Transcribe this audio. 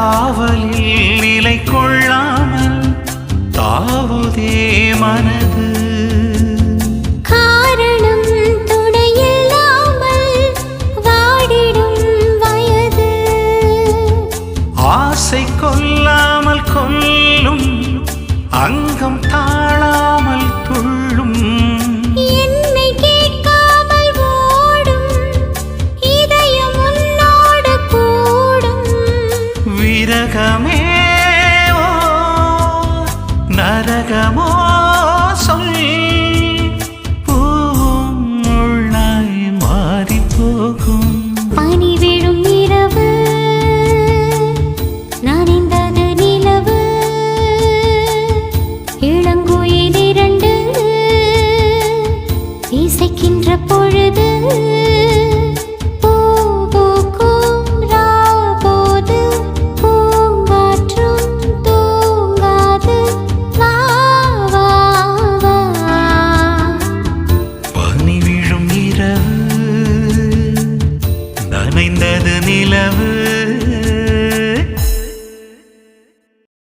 காவலில் நிலை கொள்ளாமல் தாவுதே மனது. காரணம் துணையில்லாமல் வாடிடும் வயது. ஆசை கொல்லாமல் அங்கம் விரகமே நரகமோ சொல். பூவும் முள்ளாய் மாறி போகும் பனி விழும் இரவு நனைந்தது நிலவு. இளங்குயில் இரண்டு இசைக்கின்ற பொழுது நிறைந்தது நிலவு.